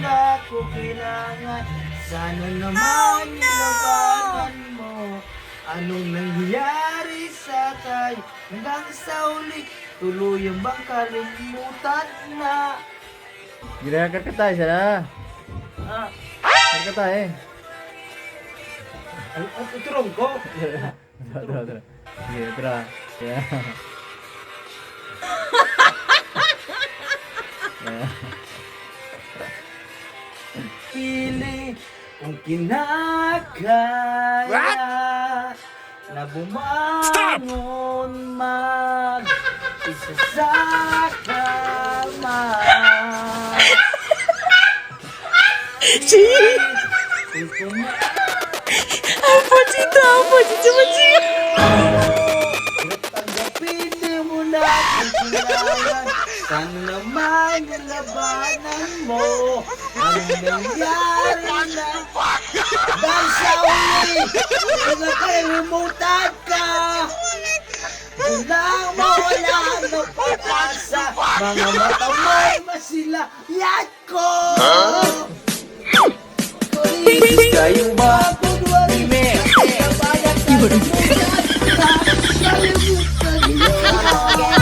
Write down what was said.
na ako kailangan Sana naman nilabanan mo Anong nangyayari sa tayo Hanggang sa uli Tuluyan bang kalimutan na Ginagakar ka tayo siya na. Ah, Kar ka tayo eh. ang ko Tara, tara, tara. Sige, tara. Yeah. Pili kung kinakaya na bumangon mag isa sa kama. Kung kuma- Tanggapin mo na ang kailangan sana naman ang labanan mo Ang nangyari na. Dahil sa uli Nakalimutan ka. Unang mawala na pagkasa Mga mata mo masilayan ko! Kulis kayong bagong warime Kabayan tayo muna Nakalimutan ka